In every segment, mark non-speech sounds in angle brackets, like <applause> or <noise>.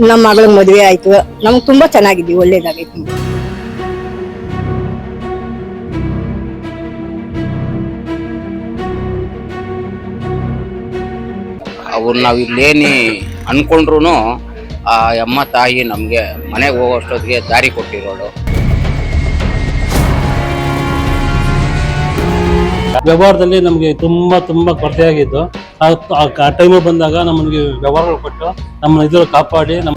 ನಮ್ಮ ಮಗಳ ಮದುವೆ ಆಯ್ತು. ನಮ್ಗೆ ತುಂಬಾ ಚೆನ್ನಾಗಿದ್ವಿ, ಒಳ್ಳೇದಾಗೈತಿ. ಅವ್ರು ನಾವು ಇಲ್ಲೇನಿ ಅನ್ಕೊಂಡ್ರು ಆ ಅಮ್ಮ ತಾಯಿ ನಮಗೆ ಮನೆಗೆ ಹೋಗೋಷ್ಟೊತ್ತಿಗೆ ದಾರಿ ಕೊಟ್ಟಿರೋಳು ವ್ಯವಹಾರದಲ್ಲಿ ನಮಗೆ ತುಂಬಾ ತುಂಬಾ ಕೊರತೆ ಆಗಿದ್ದು ಆ ಟೈಮು ಬಂದಾಗ ನಮಗೆ ವ್ಯವಹಾರಗಳು ಕೊಟ್ಟು ನಮ್ಮ ಇದ್ರ ಕಾಪಾಡಿ ನಮ್ಮ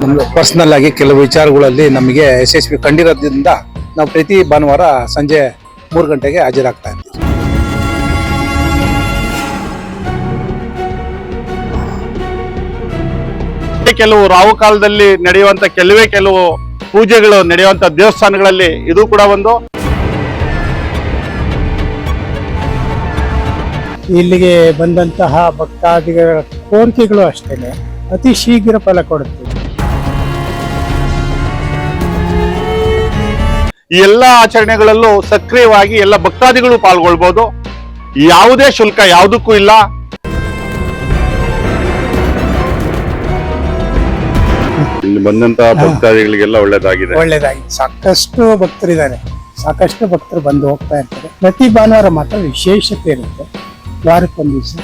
ನಮ್ಗೆ ಪರ್ಸನಲ್ ಆಗಿ ಕೆಲವು ವಿಚಾರಗಳಲ್ಲಿ ನಮಗೆ ಯಶಸ್ವಿ ಕಂಡಿರೋದ್ರಿಂದ ನಾವು ಪ್ರತಿ ಭಾನುವಾರ ಸಂಜೆ ಮೂರು ಗಂಟೆಗೆ ಹಾಜರಾಗ್ತಾ ಇದ್ದೀವಿ ಕೆಲವು ರಾಹು ಕಾಲದಲ್ಲಿ ನಡೆಯುವಂತ ಕೆಲವೇ ಕೆಲವು ಪೂಜೆಗಳು ನಡೆಯುವಂಥ ದೇವಸ್ಥಾನಗಳಲ್ಲಿ ಇದು ಕೂಡ ಒಂದು. ಇಲ್ಲಿಗೆ ಬಂದಂತಹ ಭಕ್ತಾದಿಗಳ ಕೋರಿಕೆಗಳು ಅಷ್ಟೇನೆ. ಅತಿ ಶೀಘ್ರ ಫಲ ಕೊಡುತ್ತೆ. ಈ ಎಲ್ಲ ಆಚರಣೆಗಳಲ್ಲೂ ಸಕ್ರಿಯವಾಗಿ ಎಲ್ಲ ಭಕ್ತಾದಿಗಳು ಪಾಲ್ಗೊಳ್ಬಹುದು ಯಾವುದೇ ಶುಲ್ಕ ಯಾವುದಕ್ಕೂ ಇಲ್ಲ. ಇಲ್ಲಿ ಬಂದಂತ ಭಕ್ತಾದಿಗಳಿಗೆಲ್ಲ ಒಳ್ಳೇದಾಗಿದೆ. ಒಳ್ಳೇದಾಗಿ ಸಾಕಷ್ಟು ಭಕ್ತರಿದ್ದಾರೆ. ಸಾಕಷ್ಟು ಭಕ್ತರು ಬಂದು ಹೋಗ್ತಾ ಇರ್ತಾರೆ. ಪ್ರತಿ ಭಾನುವಾರ ಮಾತ್ರ ವಿಶೇಷತೆ ಇರುತ್ತೆ. ವಾರಕ್ಕೊಂದು ದಿವಸ.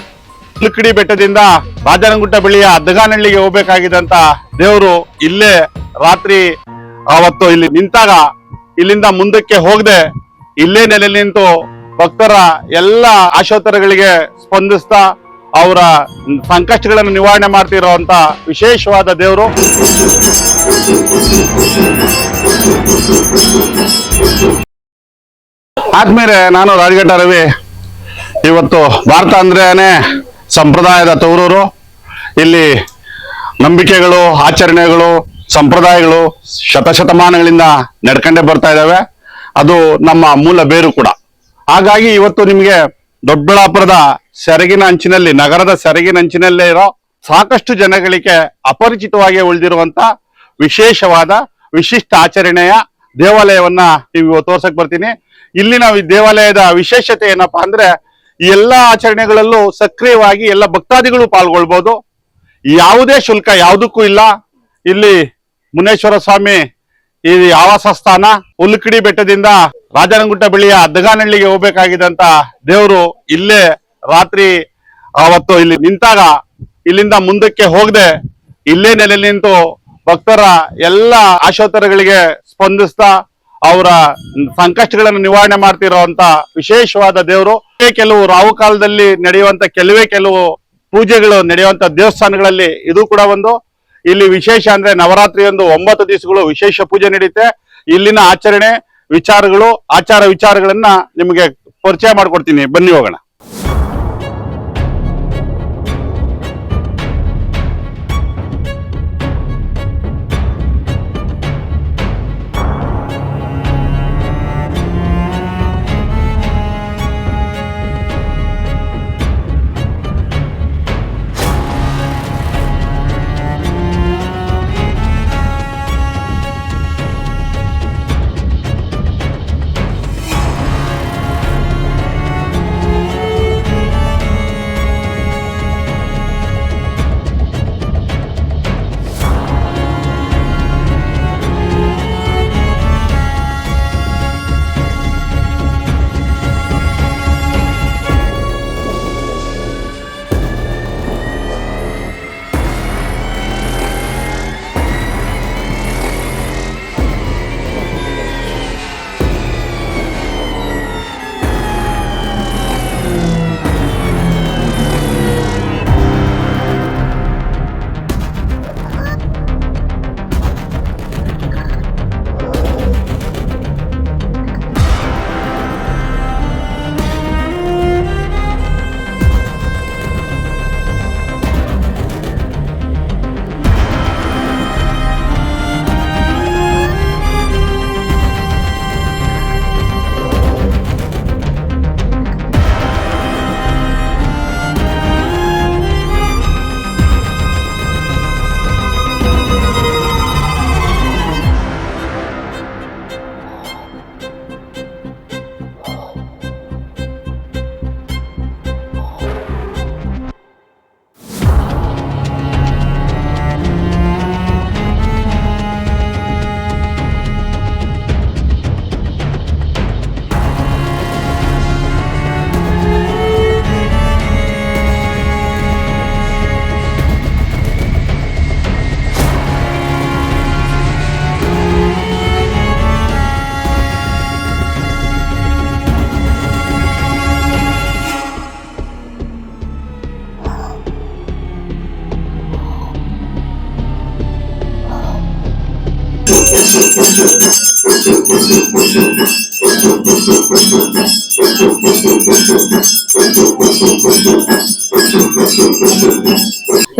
ಹುಲ್ಕಡಿ ಬೆಟ್ಟದಿಂದ ರಾಜನಗುಟ್ಟ ಬಳಿಯ ಅದ್ದಗಾನಹಳ್ಳಿಗೆ ಹೋಗ್ಬೇಕಾಗಿದ್ದಂತ ದೇವರು ಇಲ್ಲೇ ರಾತ್ರಿ ಅವತ್ತು ಇಲ್ಲಿ ನಿಂತಾಗ ಇಲ್ಲಿಂದ ಮುಂದಕ್ಕೆ ಹೋಗದೆ ಇಲ್ಲೇ ನೆಲೆ ನಿಂತು ಭಕ್ತರ ಎಲ್ಲ ಆಶೋತ್ತರಗಳಿಗೆ ಸ್ಪಂದಿಸ್ತಾ ಅವರ ಸಂಕಷ್ಟಗಳನ್ನು ನಿವಾರಣೆ ಮಾಡ್ತಿರುವಂತ ವಿಶೇಷವಾದ ದೇವರು. ಆದ್ಮೇಲೆ ನಾನು ರಾಜಘಟ್ಟ ರವಿ. ಇವತ್ತು ಭಾರತ ಅಂದ್ರೇನೆ ಸಂಪ್ರದಾಯದ ತವರೂರು. ಇಲ್ಲಿ ನಂಬಿಕೆಗಳು, ಆಚರಣೆಗಳು, ಸಂಪ್ರದಾಯಗಳು ಶತಶತಮಾನಗಳಿಂದ ನಡ್ಕೊಂಡೇ ಬರ್ತಾ ಇದ್ದಾವೆ ಅದು ನಮ್ಮ ಮೂಲ ಬೇರು ಕೂಡ. ಹಾಗಾಗಿ ಇವತ್ತು ನಿಮಗೆ ದೊಡ್ಡಬಳ್ಳಾಪುರದ ಸೆರಗಿನ ಅಂಚಿನಲ್ಲಿ, ನಗರದ ಸೆರಗಿನ ಅಂಚಿನಲ್ಲೇ ಇರೋ ಸಾಕಷ್ಟು ಜನಗಳಿಗೆ ಅಪರಿಚಿತವಾಗಿ ಉಳಿದಿರುವಂತ ವಿಶೇಷವಾದ ವಿಶಿಷ್ಟ ಆಚರಣೆಯ ದೇವಾಲಯವನ್ನ ನೀವು ತೋರ್ಸಕ್ ಬರ್ತೀನಿ. ಇಲ್ಲಿನ ಈ ದೇವಾಲಯದ ವಿಶೇಷತೆ ಏನಪ್ಪಾ ಅಂದ್ರೆ, ಈ ಎಲ್ಲಾ ಆಚರಣೆಗಳಲ್ಲೂ ಸಕ್ರಿಯವಾಗಿ ಎಲ್ಲ ಭಕ್ತಾದಿಗಳು ಪಾಲ್ಗೊಳ್ಬಹುದು ಯಾವುದೇ ಶುಲ್ಕ ಯಾವುದಕ್ಕೂ ಇಲ್ಲ. ಇಲ್ಲಿ ಮುನೇಶ್ವರ ಸ್ವಾಮಿ ಈ ಆವಾಸ ಸ್ಥಾನ ಹುಲ್ಕಡಿ ಬೆಟ್ಟದಿಂದ ರಾಜನಗುಟ್ಟ ಬಳಿಯ ಅದ್ದಗಾನಹಳ್ಳಿಗೆ ಹೋಗ್ಬೇಕಾಗಿದ್ದಂತ ದೇವರು ಇಲ್ಲೇ ರಾತ್ರಿ ಅವತ್ತು ಇಲ್ಲಿ ನಿಂತಾಗ ಇಲ್ಲಿಂದ ಮುಂದಕ್ಕೆ ಹೋಗದೆ ಇಲ್ಲೇ ನೆಲೆ ನಿಂತು ಭಕ್ತರ ಎಲ್ಲ ಆಶೋತ್ತರಗಳಿಗೆ ಸ್ಪಂದಿಸ್ತಾ ಅವರ ಸಂಕಷ್ಟಗಳನ್ನು ನಿವಾರಣೆ ಮಾಡ್ತಿರೋಂತ ವಿಶೇಷವಾದ ದೇವರು. ಕೆಲವು ರಾಹು ಕಾಲದಲ್ಲಿ ನಡೆಯುವಂತ, ಕೆಲವೇ ಕೆಲವು ಪೂಜೆಗಳು ನಡೆಯುವಂತ ದೇವಸ್ಥಾನಗಳಲ್ಲಿ ಇದು ಕೂಡ ಒಂದು. ಇಲ್ಲಿ ವಿಶೇಷ ಅಂದ್ರೆ ನವರಾತ್ರಿ ಒಂದು ಒಂಬತ್ತು ದಿವಸಗಳು ವಿಶೇಷ ಪೂಜೆ ನಡೆಯುತ್ತೆ ಇಲ್ಲಿನ ಆಚರಣೆ, ವಿಚಾರಗಳು, ಆಚಾರ ವಿಚಾರಗಳನ್ನ ನಿಮಗೆ ಪರಿಚಯ ಮಾಡ್ಕೊಡ್ತೀನಿ. ಬನ್ನಿ ಹೋಗೋಣ.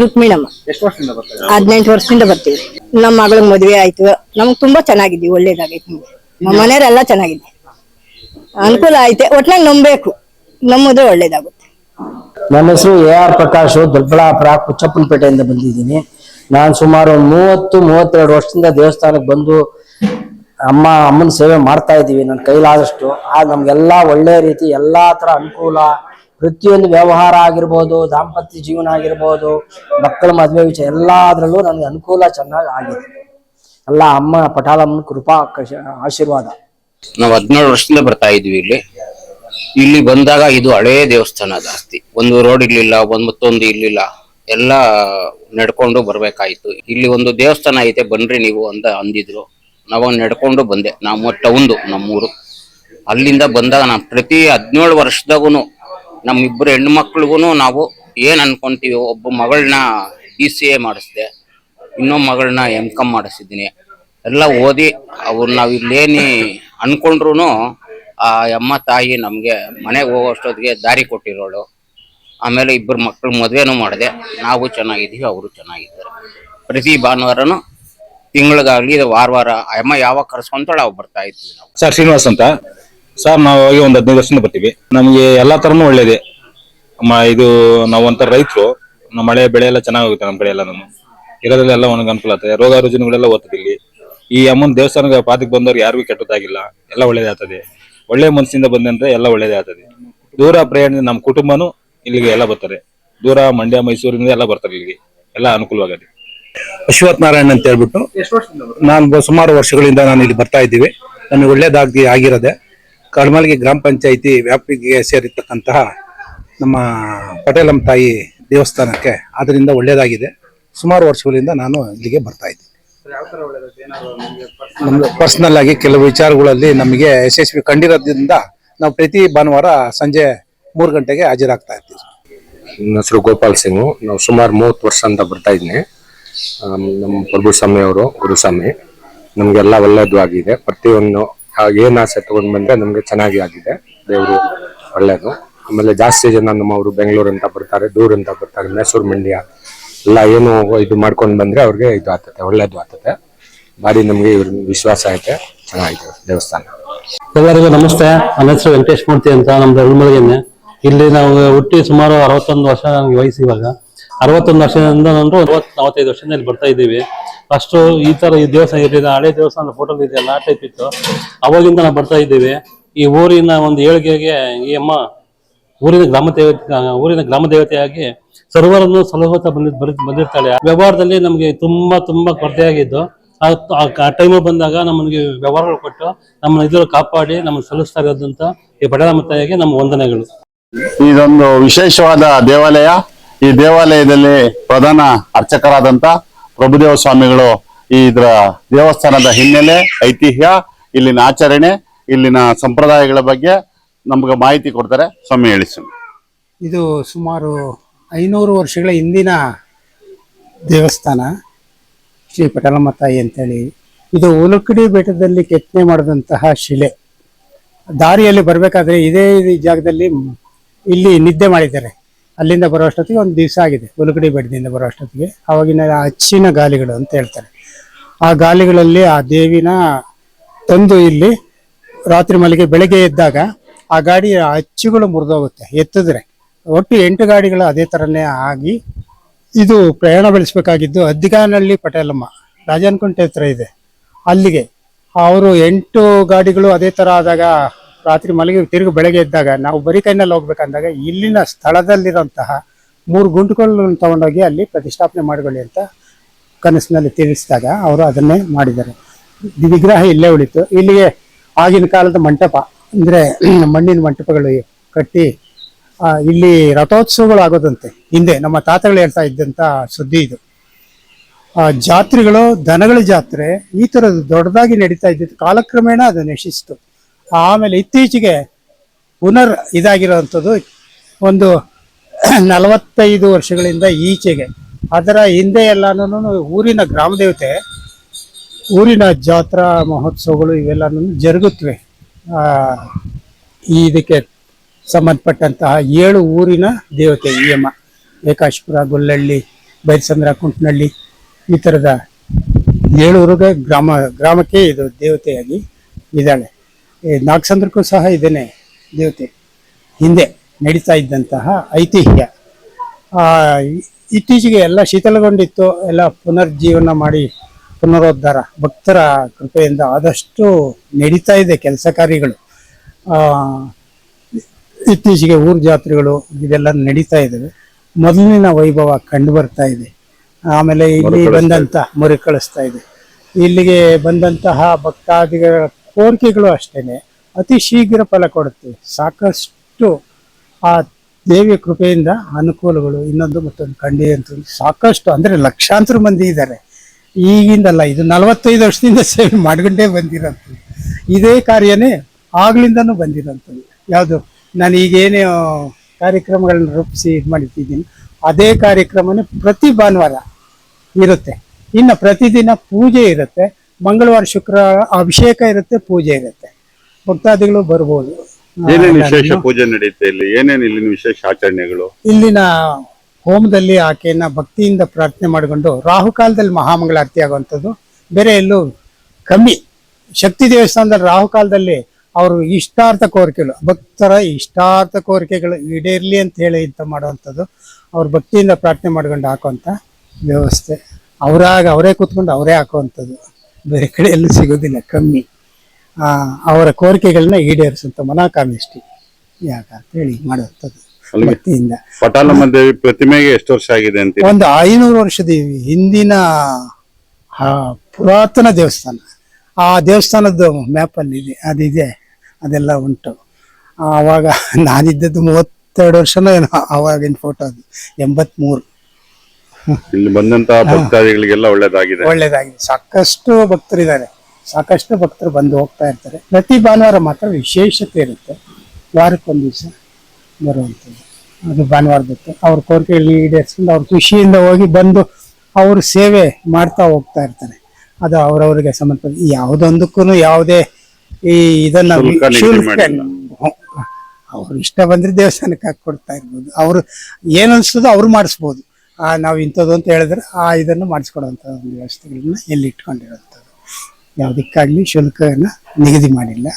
ರುಕ್ಮಿಣಮ್ಮ. ಎಷ್ಟು ವರ್ಷದಿಂದ ಬರ್ತಾರೆ ಹದಿನೆಂಟು ವರ್ಷದಿಂದ ಬರ್ತೀವಿ. ನಮ್ಮ ಮಗಳ ಮದುವೆ ಆಯ್ತು. ನಮ್ಗೆ ತುಂಬಾ ಚೆನ್ನಾಗಿದ್ವಿ ಒಳ್ಳೇದಾಗೈತೆ ನಮ್ಮ ಮನೆಯವರೆಲ್ಲ ಚೆನ್ನಾಗಿದೆ. ಅನುಕೂಲ ಐತೆ ಒಟ್ನಾಗ ನಂಬಬೇಕು. ನಮ್ಮದು ಒಳ್ಳೇದಾಗುತ್ತೆ. ನನ್ನ ಹೆಸರು ಎ ಆರ್ ಪ್ರಕಾಶ್ ದೊಡ್ಡಬಳ್ಳಾಪುರ ಕುಚ್ಚಪ್ಪನಪೇಟೆಯಿಂದ ಬಂದಿದ್ದೀನಿ. ನಾನು ಸುಮಾರು ಮೂವತ್ತು ಮೂವತ್ತೆರಡು ವರ್ಷದಿಂದ ದೇವಸ್ಥಾನಕ್ಕೆ ಬಂದು ಅಮ್ಮ ಅಮ್ಮನ ಸೇವೆ ಮಾಡ್ತಾ ಇದ್ದೀವಿ ನನ್ನ ಕೈಲಾದಷ್ಟು. ಆ ನಮ್ಗೆಲ್ಲ ಒಳ್ಳೆ ರೀತಿ ಎಲ್ಲಾ ತರ ಅನುಕೂಲ, ಪ್ರತಿಯೊಂದು ವ್ಯವಹಾರ ಆಗಿರ್ಬೋದು, ದಾಂಪತ್ಯ ಜೀವನ ಆಗಿರ್ಬೋದು, ಮಕ್ಕಳ ಮದುವೆ ವಿಚಾರ ಎಲ್ಲದರಲ್ಲೂ ನನಗೆ ಅನುಕೂಲ ಚೆನ್ನಾಗಿ ಆಗಿದೆ. ಎಲ್ಲ ಅಮ್ಮ, ಪಟಾಲಮ್ಮನ ಕೃಪಾ ಆಶೀರ್ವಾದ. ನಾವು ಹದಿನೇಳು ವರ್ಷದಿಂದ ಬರ್ತಾ ಇದ್ವಿ ಇಲ್ಲಿ. ಇಲ್ಲಿ ಬಂದಾಗ ಇದು ಹಳೇ ದೇವಸ್ಥಾನ ಜಾಸ್ತಿ. ಒಂದು ರೋಡ್ ಇರ್ಲಿಲ್ಲ, ಒಂದ್ ಮತ್ತೊಂದು ಇರ್ಲಿಲ್ಲ. ಎಲ್ಲ ನಡ್ಕೊಂಡು ಬರ್ಬೇಕಾಯ್ತು. ಇಲ್ಲಿ ಒಂದು ದೇವಸ್ಥಾನ ಐತೆ, ಬನ್ರಿ ನೀವು ಅಂತ ಅಂದಿದ್ರು. ನಾವು ನಡ್ಕೊಂಡು ಬಂದೆ. ನಾವು ಟೌನ್ದು, ನಮ್ಮೂರು. ಅಲ್ಲಿಂದ ಬಂದಾಗ ನಾವು ಪ್ರತಿ ಹದಿನೇಳು ವರ್ಷದಾಗುನು ನಮ್ಮಿಬ್ಬರು ಹೆಣ್ಣು ಮಕ್ಳಿಗೂ ನಾವು ಏನು ಅನ್ಕೊಂತೀವಿ, ಒಬ್ಬ ಮಗಳನ್ನ ಇ ಸಿ ಎ ಮಾಡಿಸ್ದೆ, ಇನ್ನೊಬ್ಬ ಮಗಳನ್ನ ಎಂ ಕಾಮ್ ಮಾಡಿಸಿದ್ದೀನಿ. ಎಲ್ಲ ಓದಿ ಅವ್ರು ನಾವು ಇಲ್ಲೇನಿ ಅನ್ಕೊಂಡ್ರು ಆ ಅಮ್ಮ ತಾಯಿ ನಮಗೆ ಮನೆಗೆ ಹೋಗೋಷ್ಟೊತ್ತಿಗೆ ದಾರಿ ಕೊಟ್ಟಿರೋಳು. ಆಮೇಲೆ ಇಬ್ಬರು ಮಕ್ಕಳು ಮದುವೆನೂ ಮಾಡಿದೆ. ನಾವು ಚೆನ್ನಾಗಿದ್ದೀವಿ, ಅವರು ಚೆನ್ನಾಗಿದ್ದಾರೆ. ಪ್ರತಿ ಭಾನುವಾರನು ತಿಂಗಳಿಗಾಗ್ಲಿ ವಾರ ವಾರ, ಅಮ್ಮ ಯಾವಾಗ ಕರ್ಸ್ಕೊಂತಳ ಬರ್ತಾ ಇದ್ವಿ ಸರ್, ಶ್ರೀನಿವಾಸ್ ಅಂತ. ಸರ್, ನಾವು ಹೋಗಿ ಒಂದು ಹದಿನೈದು ವರ್ಷದಿಂದ ಬರ್ತೀವಿ. ನಮಗೆ ಎಲ್ಲಾ ತರನು ಒಳ್ಳೇದೆ. ಮ- ಇದು ಒಂಥರ ರೈತರು. ನಮ್ಮ ಮಳೆ, ಬೆಳೆ ಎಲ್ಲ ಚೆನ್ನಾಗುತ್ತೆ ನಮ್ಮ ಕಡೆ ಎಲ್ಲ ನಾನು ಇರೋದ್ರಲ್ಲಿ ಎಲ್ಲ ನನಗೆ ಅನುಕೂಲ ಆಗ್ತದೆ ರೋಗ ರುಜಿನಗಳೆಲ್ಲ ಓದ್ತದೆ ಇಲ್ಲಿ. ಈ ಅಮ್ಮನ ದೇವಸ್ಥಾನಕ್ಕೆ ಪಾತಿಗೆ ಬಂದವ್ರು ಯಾರಿಗೂ ಕೆಟ್ಟದಾಗಿಲ್ಲ ಎಲ್ಲ ಒಳ್ಳೇದೇ ಆಗ್ತದೆ ಒಳ್ಳೆ ಮನಸ್ಸಿಂದ ಬಂದಂದ್ರೆ ಎಲ್ಲ ಒಳ್ಳೇದೇ ಆಗ್ತದೆ ದೂರ ಪ್ರಯಾಣ ನಮ್ಮ ಕುಟುಂಬನು ಇಲ್ಲಿಗೆ ಎಲ್ಲ ಬರ್ತಾರೆ. ದೂರ ಮಂಡ್ಯ, ಮೈಸೂರಿನಿಂದ ಎಲ್ಲ ಬರ್ತಾರೆ ಇಲ್ಲಿಗೆ. ಎಲ್ಲ ಅನುಕೂಲವಾಗದೆ ಅಶ್ವಥ್ ನಾರಾಯಣ್ ಅಂತ ಹೇಳ್ಬಿಟ್ಟು ಎಷ್ಟು ವರ್ಷದಿಂದ ನಾನು ಬ- ಸುಮಾರು ವರ್ಷಗಳಿಂದ ನಾನು ಇಲ್ಲಿ ಬರ್ತಾ ಇದ್ದೀವಿ. ನನಗೆ ಒಳ್ಳೇದಾಗಿ ಆಗಿರೋದೆ. ಕಡಮಲ್ಗಿ ಗ್ರಾಮ ಪಂಚಾಯಿತಿ ವ್ಯಾಪ್ತಿಗೆ ಸೇರಿರ್ತಕ್ಕಂತಹ ನಮ್ಮ ಪಟೇಲಮ್ಮ ತಾಯಿ ದೇವಸ್ಥಾನಕ್ಕೆ ಅದರಿಂದ ಒಳ್ಳೇದಾಗಿದೆ. ಸುಮಾರು ವರ್ಷಗಳಿಂದ ನಾನು ಇಲ್ಲಿಗೆ ಬರ್ತಾ ಇದ್ದೀನಿ. ನಮ್ಗೆ ಪರ್ಸನಲ್ ಆಗಿ ಕೆಲವು ವಿಚಾರಗಳಲ್ಲಿ ನಮಗೆ ಯಶಸ್ವಿ ಕಂಡಿರೋದ್ರಿಂದ ನಾವು ಪ್ರತಿ ಭಾನುವಾರ ಸಂಜೆ ಮೂರು ಗಂಟೆಗೆ ಹಾಜರಾಗ್ತಾ ಇರ್ತೀವಿ. ನನ್ನ ಹೆಸರು ಗೋಪಾಲ್ ಸಿಂಗ್. ನಾವು ಸುಮಾರು ಮೂವತ್ತು ವರ್ಷ ಅಂತ ಬರ್ತಾ ಇದ್ದೀನಿ. ನಮ್ಮ ಪ್ರಭು ಸ್ವಾಮಿ ಅವರು ಗುರುಸ್ವಾಮಿ ನಮಗೆಲ್ಲ ಒಳ್ಳೇದು ಆಗಿದೆ. ಪ್ರತಿಯೊಂದು ಏನ್ ಆಸೆ ತಗೊಂಡ್ ಬಂದ್ರೆ ನಮ್ಗೆ ಚೆನ್ನಾಗಿ ಆಗಿದೆ. ದೇವರು ಒಳ್ಳೇದು. ಆಮೇಲೆ ಜಾಸ್ತಿ ಜನ ನಮ್ಮವರು ಬೆಂಗಳೂರು ಅಂತ ಬರ್ತಾರೆ, ದೂರ ಅಂತ ಬರ್ತಾರೆ, ಮೈಸೂರು, ಮಂಡ್ಯ. ಎಲ್ಲ ಏನು ಇದು ಮಾಡ್ಕೊಂಡು ಬಂದ್ರೆ ಅವ್ರಿಗೆ ಇದು ಆಗ್ತದೆ, ಒಳ್ಳೇದು ಆಗ್ತದೆ. ಭಾರಿ ನಮ್ಗೆ ಇವ್ರ ವಿಶ್ವಾಸ ಐತೆ ಚೆನ್ನಾಗಿದೆ ದೇವಸ್ಥಾನ. ಎಲ್ಲರಿಗೂ ನಮಸ್ತೆ. ನನ್ನ ಹೆಸರು ವೆಂಕಟೇಶ್ ಮೂರ್ತಿ ಅಂತ, ನಮ್ದು ಇಲ್ಲಿ ನಾವು ಹುಟ್ಟಿ ಸುಮಾರು ಅರವತ್ತೊಂದು ವರ್ಷ ನನಗೆ ವಯಸ್ಸು ಇವಾಗ. ಅರವತ್ತೊಂದು ವರ್ಷದಿಂದ ನಾನು ನಲವತ್ತೈದು ವರ್ಷದಿಂದ ಇಲ್ಲಿ ಬರ್ತಾ ಇದ್ದೀವಿ. ಫಸ್ಟ್ ಈ ತರ ಈ ದೇವಸ್ಥಾನ ಇರಲಿಲ್ಲ, ಹಳೆ ದೇವಸ್ಥಾನ ಫೋಟೋ ಇದೆಯಲ್ಲ, ಆ ಟೈಪ್ ಇತ್ತು. ಅವಾಗಿಂದ ನಾವು ಬರ್ತಾ ಇದ್ದೀವಿ. ಈ ಊರಿನ ಒಂದು ಏಳಿಗೆಗೆ ಈ ಅಮ್ಮ ಊರಿನ ಗ್ರಾಮ ದೇವತೆ, ಊರಿನ ಗ್ರಾಮ ದೇವತೆಯಾಗಿ ಸರ್ವರನ್ನು ಸಲಹೋತ ಬಂದಿದ್- ಬಂದಿರ್ತಾಳೆ. ವ್ಯವಹಾರದಲ್ಲಿ ನಮಗೆ ತುಂಬಾ ತುಂಬಾ ಕೊರತೆಯಾಗಿದ್ದು. ಆ- ಟೈಮ್ ಬಂದಾಗ ನಮಗೆ ವ್ಯವಹಾರಗಳು ಕೊಟ್ಟು ನಮ್ಮ ಇದ್ರ ಕಾಪಾಡಿ ನಮ್ಮನ್ನು ಸಲ್ಲಿಸ್ತಾ ಇರೋದಂತ ಈ ಪಡಲಮ್ಮ ತಾಯಿಗೆ ನಮ್ಮ ವಂದನೆಗಳು. ಇದೊಂದು ವಿಶೇಷವಾದ ದೇವಾಲಯ. ಈ ದೇವಾಲಯದಲ್ಲಿ ಪ್ರಧಾನ ಅರ್ಚಕರಾದಂತ ಪ್ರಭುದೇವ ಸ್ವಾಮಿಗಳು ಈ ಇದರ ದೇವಸ್ಥಾನದ ಹಿನ್ನೆಲೆ ಐತಿಹ್ಯ, ಇಲ್ಲಿನ ಆಚರಣೆ, ಇಲ್ಲಿನ ಸಂಪ್ರದಾಯಗಳ ಬಗ್ಗೆ ನಮ್ಗೆ ಮಾಹಿತಿ ಕೊಡ್ತಾರೆ. ಸ್ವಾಮಿ ಹೇಳಿ ಸ್ವಾಮಿ. ಇದು ಸುಮಾರು ಐನೂರು ವರ್ಷಗಳ ಹಿಂದಿನ ದೇವಸ್ಥಾನ, ಶ್ರೀ ಪಟಲಮ್ಮ ತಾಯಿ ಅಂತೇಳಿ. ಇದು ಉಲುಕಡಿ ಬೆಟ್ಟದಲ್ಲಿ ಕೆತ್ತನೆ ಮಾಡಿದಂತಹ ಶಿಲೆ. ದಾರಿಯಲ್ಲಿ ಬರಬೇಕಾದ್ರೆ ಇದೇ ಜಾಗದಲ್ಲಿ ಇಲ್ಲಿ ನಿದ್ದೆ ಮಾಡಿದ್ದಾರೆ. ಅಲ್ಲಿಂದ ಬರೋ ಅಷ್ಟೊತ್ತಿಗೆ ಒಂದು ದಿವಸ ಆಗಿದೆ ಉಲುಗಡಿ ಬೆಟ್ಟದಿಂದ ಬರೋ ಅಷ್ಟೊತ್ತಿಗೆ. ಅವಾಗಿನ ಅಚ್ಚಿನ ಗಾಲಿಗಳು ಅಂತ ಹೇಳ್ತಾರೆ. ಆ ಗಾಲಿಗಳಲ್ಲಿ ಆ ದೇವಿನ ತಂದು ಇಲ್ಲಿ ರಾತ್ರಿ ಮಲ್ಲಿಗೆ ಬೆಳಗ್ಗೆ ಎದ್ದಾಗ ಆ ಗಾಡಿ ಅಚ್ಚುಗಳು ಮುರಿದೋಗುತ್ತೆ, ಎತ್ತಿದ್ರೆ. ಒಟ್ಟು ಎಂಟು ಗಾಡಿಗಳು ಅದೇ ಥರನೇ ಆಗಿ ಇದು ಪ್ರಯಾಣ ಬೆಳೆಸಬೇಕಾಗಿದ್ದು ಅದ್ದಿಗಾನಹಳ್ಳಿ ಪಟೇಲಮ್ಮ, ರಾಜನಕುಂಟೆ ಹತ್ರ ಇದೆ. ಅಲ್ಲಿಗೆ ಅವರು ಎಂಟು ಗಾಡಿಗಳು ಅದೇ ಥರ ಆದಾಗ ರಾತ್ರಿ ಮಲಗಿ ತಿರುಗಿ ಬೆಳಗ್ಗೆ ಇದ್ದಾಗ ನಾವು ಬರೀ ಕೈನಲ್ಲಿ ಹೋಗ್ಬೇಕಂದಾಗ ಇಲ್ಲಿನ ಸ್ಥಳದಲ್ಲಿರುವಂತಹ ಮೂರು ಗುಂಟುಗಳನ್ನು ತಗೊಂಡೋಗಿ ಅಲ್ಲಿ ಪ್ರತಿಷ್ಠಾಪನೆ ಮಾಡಿಕೊಳ್ಳಿ ಅಂತ ಕನಸಿನಲ್ಲಿ ತಿಳಿಸಿದಾಗ ಅವರು ಅದನ್ನೇ ಮಾಡಿದ್ದಾರೆ. ವಿಗ್ರಹ ಇಲ್ಲೇ ಉಳಿತು. ಇಲ್ಲಿಗೆ ಆಗಿನ ಕಾಲದ ಮಂಟಪ, ಅಂದ್ರೆ <clears throat> ಮಣ್ಣಿನ ಮಂಟಪಗಳು ಕಟ್ಟಿ ಇಲ್ಲಿ ರಥೋತ್ಸವಗಳು ಆಗೋದಂತೆ. ಹಿಂದೆ ನಮ್ಮ ತಾತಗಳು ಹೇಳ್ತಾ ಇದ್ದಂತ ಸುದ್ದಿ ಇದು. ಆ, ಜಾತ್ರೆಗಳು, ದನಗಳ ಜಾತ್ರೆ, ಈ ಥರದ್ದು ದೊಡ್ಡದಾಗಿ ನಡೀತಾ ಇದ್ದಿದ್ದು ಕಾಲಕ್ರಮೇಣ ಅದು ನಶಿಸ್ತು. ಆಮೇಲೆ ಇತ್ತೀಚೆಗೆ ಪುನರ್ ಇದಾಗಿರೋವಂಥದ್ದು ಒಂದು ನಲವತ್ತೈದು ವರ್ಷಗಳಿಂದ ಈಚೆಗೆ. ಅದರ ಹಿಂದೆ ಎಲ್ಲಾನು ಊರಿನ ಗ್ರಾಮ ದೇವತೆ ಊರಿನ ಜಾತ್ರಾ ಮಹೋತ್ಸವಗಳು ಇವೆಲ್ಲನೂ ಜರುಗುತ್ತವೆ ಇದಕ್ಕೆ ಸಂಬಂಧಪಟ್ಟಂತಹ ಏಳು ಊರಿನ ದೇವತೆ ಯಮ ಏಕಾಶಪುರ, ಗೊಲ್ಲಳ್ಳಿ ಬೈರಸಂದ್ರ ಕುಂಟನಹಳ್ಳಿ ಈ ಥರದ ಏಳು ಊರಿಗೆ ಗ್ರಾಮ, ಗ್ರಾಮಕ್ಕೆ ಇದು ದೇವತೆಯಾಗಿ ಇದ್ದಾಳೆ. ಈ ನಾಗಸಂದ್ರಕ್ಕೂ ಸಹ ಇದೇನೆ ದೇವತೆ. ಹಿಂದೆ ನಡೀತಾ ಇದ್ದಂತಹ ಐತಿಹ್ಯ. ಇತ್ತೀಚೆಗೆ ಎಲ್ಲ ಶೀತಲಗೊಂಡಿತ್ತು ಎಲ್ಲ ಪುನರ್ಜೀವನ ಮಾಡಿ ಪುನರುದ್ಧಾರ ಭಕ್ತರ ಕೃಪೆಯಿಂದ ಆದಷ್ಟು ನಡೀತಾ ಇದೆ ಕೆಲಸ ಕಾರ್ಯಗಳು. ಇತ್ತೀಚೆಗೆ ಊರು ಜಾತ್ರೆಗಳು ಇದೆಲ್ಲ ನಡೀತಾ ಇದ್ದಾವೆ ಮೊದಲಿನ ವೈಭವ ಕಂಡು ಬರ್ತಾ ಇದೆ. ಆಮೇಲೆ ಇಲ್ಲಿ ಬಂದಂತ ಮರುಕಳಿಸ್ತಾ ಇದೆ. ಇಲ್ಲಿಗೆ ಬಂದಂತಹ ಭಕ್ತಾದಿಗಳ ಕೋರಿಕೆಗಳು ಅಷ್ಟೇ ಅತಿ ಶೀಘ್ರ ಫಲ ಕೊಡುತ್ತೆ. ಸಾಕಷ್ಟು ಆ ದೇವಿಯ ಕೃಪೆಯಿಂದ ಅನುಕೂಲಗಳು, ಇನ್ನೊಂದು ಮತ್ತೊಂದು ಕಂಡಿ ಅಂತ ಸಾಕಷ್ಟು, ಅಂದ್ರೆ ಲಕ್ಷಾಂತರ ಮಂದಿ ಇದ್ದಾರೆ. ಈಗಿಂದಲ್ಲ, ಇದು ನಲವತ್ತೈದು ವರ್ಷದಿಂದ ಸೇವೆ ಮಾಡ್ಕೊಂಡೇ ಬಂದಿರೋಂಥದ್ದು ಇದೇ ಕಾರ್ಯನೇ ಆಗ್ಲಿಂದನೂ ಬಂದಿರೋಂಥದ್ದು ಯಾವುದು, ನಾನು ಈಗೇನೇ ಕಾರ್ಯಕ್ರಮಗಳನ್ನ ರೂಪಿಸಿ ಇದು ಮಾಡಿದ್ದೀನಿ ಅದೇ ಕಾರ್ಯಕ್ರಮನೇ ಪ್ರತಿ ಭಾನುವಾರ ಇರುತ್ತೆ. ಇನ್ನು ಪ್ರತಿದಿನ ಪೂಜೆ ಇರುತ್ತೆ. ಮಂಗಳವಾರ ಶುಕ್ರವಾರ ಅಭಿಷೇಕ ಇರುತ್ತೆ ಪೂಜೆ ಇರುತ್ತೆ. ಭಕ್ತಾದಿಗಳು ಬರ್ಬೋದು. ಏನೇನು ವಿಶೇಷ ಪೂಜೆ ನಡೆಯುತ್ತೆ ಇಲ್ಲಿ? ಏನೇನು ಇಲ್ಲಿನ ವಿಶೇಷ ಆಚರಣೆಗಳು? ಇಲ್ಲಿನ ಹೋಮದಲ್ಲಿ ಆಕೆಯನ್ನ ಭಕ್ತಿಯಿಂದ ಪ್ರಾರ್ಥನೆ ಮಾಡಿಕೊಂಡು ರಾಹುಕಾಲದಲ್ಲಿ ಮಹಾಮಂಗಳಾರತಿ ಆಗುವಂಥದ್ದು. ಬೇರೆ ಎಲ್ಲೂ ಕಮ್ಮಿ. ಶಕ್ತಿ ದೇವಸ್ಥಾನದಲ್ಲಿ ರಾಹುಕಾಲದಲ್ಲಿ ಅವರು ಇಷ್ಟಾರ್ಥ ಕೋರಿಕೆಗಳು ಭಕ್ತರ ಇಷ್ಟಾರ್ಥ ಕೋರಿಕೆಗಳು ಈಡೇರ್ಲಿ ಅಂತ ಹೇಳಿ ಇಂತ ಮಾಡುವಂಥದ್ದು. ಅವ್ರ ಭಕ್ತಿಯಿಂದ ಪ್ರಾರ್ಥನೆ ಮಾಡ್ಕೊಂಡು ಹಾಕುವಂಥ ವ್ಯವಸ್ಥೆ. ಅವರಾಗ ಅವರೇ ಕೂತ್ಕೊಂಡು ಅವರೇ ಹಾಕುವಂಥದ್ದು. ಬೇರೆ ಕಡೆ ಎಲ್ಲೂ ಸಿಗೋದಿಲ್ಲ ಕಮ್ಮಿ. ಆ, ಅವರ ಕೋರಿಕೆಗಳನ್ನ ಈಡೇರಿಸುವಂಥ ಮನಾಕಾಮಿಷ್ಟಿ ಯಾಕಂತ ಹೇಳಿ ಮಾಡುವಂಥದ್ದು ಭಕ್ತಿಯಿಂದ. ಪಟಾಲಮ್ಮ ದೇವಿ ಪ್ರತಿಮೆಗೆ ಎಷ್ಟು ವರ್ಷ ಆಗಿದೆ ಅಂತ ಒಂದು ಐನೂರು ವರ್ಷದ ಹಿಂದಿನ ಪುರಾತನ ದೇವಸ್ಥಾನ. ಆ ದೇವಸ್ಥಾನದ ಮ್ಯಾಪ್ ಅಲ್ಲಿ ಇದೆ ಅದಿದೆ ಅದೆಲ್ಲ ಉಂಟು. ಆವಾಗ ನಾನಿದ್ದದ್ದು ಮೂವತ್ತೆರಡು ವರ್ಷನೋ ಏನೋ ಆವಾಗಿನ ಫೋಟೋ ಅದು ಎಂಬತ್ಮೂರು. ಇಲ್ಲಿ ಬಂದಂತ ಭಕ್ತಾದಿಗಳಿಗೆಲ್ಲ ಒಳ್ಳೇದಾಗಿದೆ. ಒಳ್ಳೇದಾಗಿದೆ. ಸಾಕಷ್ಟು ಭಕ್ತರಿದ್ದಾರೆ ಸಾಕಷ್ಟು ಭಕ್ತರು ಬಂದು ಹೋಗ್ತಾ ಇರ್ತಾರೆ. ಪ್ರತಿ ಭಾನುವಾರ ಮಾತ್ರ ವಿಶೇಷತೆ ಇರುತ್ತೆ. ವಾರಕ್ಕೊಂದು ದಿವಸ ಬರುವಂಥದ್ದು. ಅದು ಭಾನುವಾರ ಬಿಟ್ಟು ಅವ್ರ ಕೋರಿಕೆಗಳನ್ನ ಈಡೇರಿಸ್ಕೊಂಡು ಅವ್ರ ಖುಷಿಯಿಂದ ಹೋಗಿ ಬಂದು ಅವ್ರ ಸೇವೆ ಮಾಡ್ತಾ ಹೋಗ್ತಾ ಇರ್ತಾರೆ. ಅದು ಅವ್ರವ್ರಿಗೆ ಸಂಬಂಧಪಟ್ಟ ಯಾವುದೊಂದಕ್ಕೂ ಯಾವುದೇ ಈ ಇದನ್ನ ಶುಲ್ಕ ಅವ್ರು ಇಷ್ಟ ಬಂದ್ರೆ ದೇವಸ್ಥಾನಕ್ಕೆ ಹಾಕಿ ಕೊಡ್ತಾ ಇರ್ಬೋದು. ಅವರು ಏನು ಅನ್ಸ್ತದೋ ಅವ್ರು ಮಾಡಿಸ್ಬೋದು. ನಾವು ಇಂಥದ್ದು ಅಂತ ಹೇಳಿದ್ರೆ ಆ ಇದನ್ನು ಮಾಡಿಸ್ಕೊಡುವಂಥ ಒಂದು ವ್ಯವಸ್ಥೆಗಳನ್ನ ಎಲ್ಲಿ ಇಟ್ಕೊಂಡಿರೋಂಥದ್ದು. ಯಾವುದಕ್ಕಾಗಲಿ ಶುಲ್ಕವನ್ನು ನಿಗದಿ ಮಾಡಿಲ್ಲ.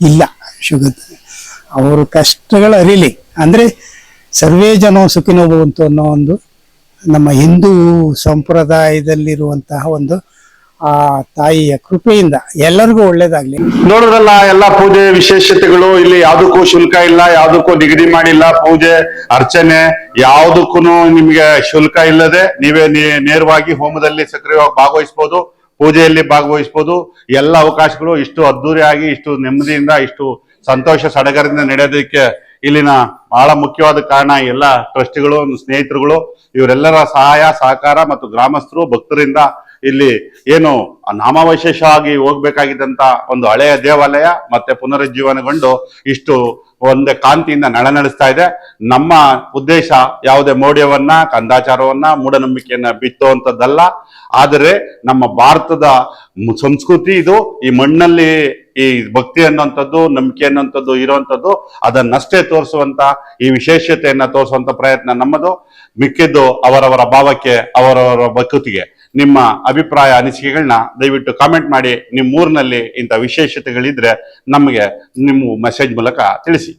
ಇಲ್ಲ ಶುಗ ಅವ್ರ ಕಷ್ಟಗಳು ಅರಿಲಿ. ಅಂದರೆ ಸರ್ವೇ ಜನ ಸುಖಿನೋ ಭವಂತು ಅನ್ನೋ ಒಂದು ನಮ್ಮ ಹಿಂದೂ ಸಂಪ್ರದಾಯದಲ್ಲಿರುವಂತಹ ಒಂದು ಆ ತಾಯಿಯ ಕೃಪೆಯಿಂದ ಎಲ್ಲರಿಗೂ ಒಳ್ಳೇದಾಗ್ಲಿ. ನೋಡೋದಲ್ಲ ಎಲ್ಲ ಪೂಜೆ ವಿಶೇಷತೆಗಳು, ಇಲ್ಲಿ ಯಾವ್ದಕ್ಕೂ ಶುಲ್ಕ ಇಲ್ಲ, ಯಾವ್ದಕ್ಕೂ ನಿಗದಿ ಮಾಡಿಲ್ಲ ಪೂಜೆ, ಅರ್ಚನೆ ಯಾವ್ದಕ್ಕೂ ನಿಮ್ಗೆ ಶುಲ್ಕ ಇಲ್ಲದೆ ನೀವೇ ನೇರವಾಗಿ ಹೋಮದಲ್ಲಿ ಸಕ್ರಿಯವಾಗಿ ಭಾಗವಹಿಸಬಹುದು ಪೂಜೆಯಲ್ಲಿ ಭಾಗವಹಿಸಬಹುದು ಎಲ್ಲ ಅವಕಾಶಗಳು ಇಷ್ಟು ಅದ್ದೂರಿಯಾಗಿ, ಇಷ್ಟು ನೆಮ್ಮದಿಯಿಂದ, ಇಷ್ಟು ಸಂತೋಷ ಸಡಗರದಿಂದ ನಡೆಯೋದಕ್ಕೆ ಇಲ್ಲಿನ ಬಹಳ ಮುಖ್ಯವಾದ ಕಾರಣ ಎಲ್ಲ ಟ್ರಸ್ಟಿಗಳು, ಸ್ನೇಹಿತರುಗಳು, ಇವರೆಲ್ಲರ ಸಹಾಯ, ಸಹಕಾರ ಮತ್ತು ಗ್ರಾಮಸ್ಥರು, ಭಕ್ತರಿಂದ ಇಲ್ಲಿ ಏನು ನಾಮಾವಶೇಷವಾಗಿ ಹೋಗ್ಬೇಕಾಗಿದ್ದಂತ ಒಂದು ಹಳೆಯ ದೇವಾಲಯ ಮತ್ತೆ ಪುನರುಜ್ಜೀವನಗೊಂಡು ಇಷ್ಟು ಒಂದು ಕಾಂತಿಯಿಂದ ನಳನಳಿಸ್ತಾ ಇದೆ. ನಮ್ಮ ಉದ್ದೇಶ ಯಾವುದೇ ಮೌಢ್ಯವನ್ನ, ಕಂದಾಚಾರವನ್ನ, ಮೂಢನಂಬಿಕೆಯನ್ನ ಬಿತ್ತುವಂಥದ್ದಲ್ಲ ಆದರೆ ನಮ್ಮ ಭಾರತದ ಸಂಸ್ಕೃತಿ ಇದು. ಈ ಮಣ್ಣಲ್ಲಿ ಈ ಭಕ್ತಿ ಅನ್ನುವಂಥದ್ದು, ನಂಬಿಕೆ ಅನ್ನುವಂಥದ್ದು ಇರುವಂಥದ್ದು ಅದನ್ನಷ್ಟೇ ತೋರಿಸುವಂತ ಈ ವಿಶೇಷತೆಯನ್ನ ತೋರಿಸುವಂತ ಪ್ರಯತ್ನ ನಮ್ಮದು. ಮಿಕ್ಕಿದ್ದು ಅವರವರ ಭಾವಕ್ಕೆ, ಅವರವರ ಭಕೃತಿಗೆ ನಿಮ್ಮ ಅಭಿಪ್ರಾಯ ಅನಿಸಿಕೆಗಳನ್ನ ದಯವಿಟ್ಟು ಕಾಮೆಂಟ್ ಮಾಡಿ. ನಿಮ್ಮ ಊರಿನಲ್ಲಿ ಇಂಥ ವಿಶೇಷತೆಗಳಿದ್ರೆ ನಮಗೆ ನಿಮ್ಮ ಮೆಸೇಜ್ ಮೂಲಕ ತಿಳಿಸಿ.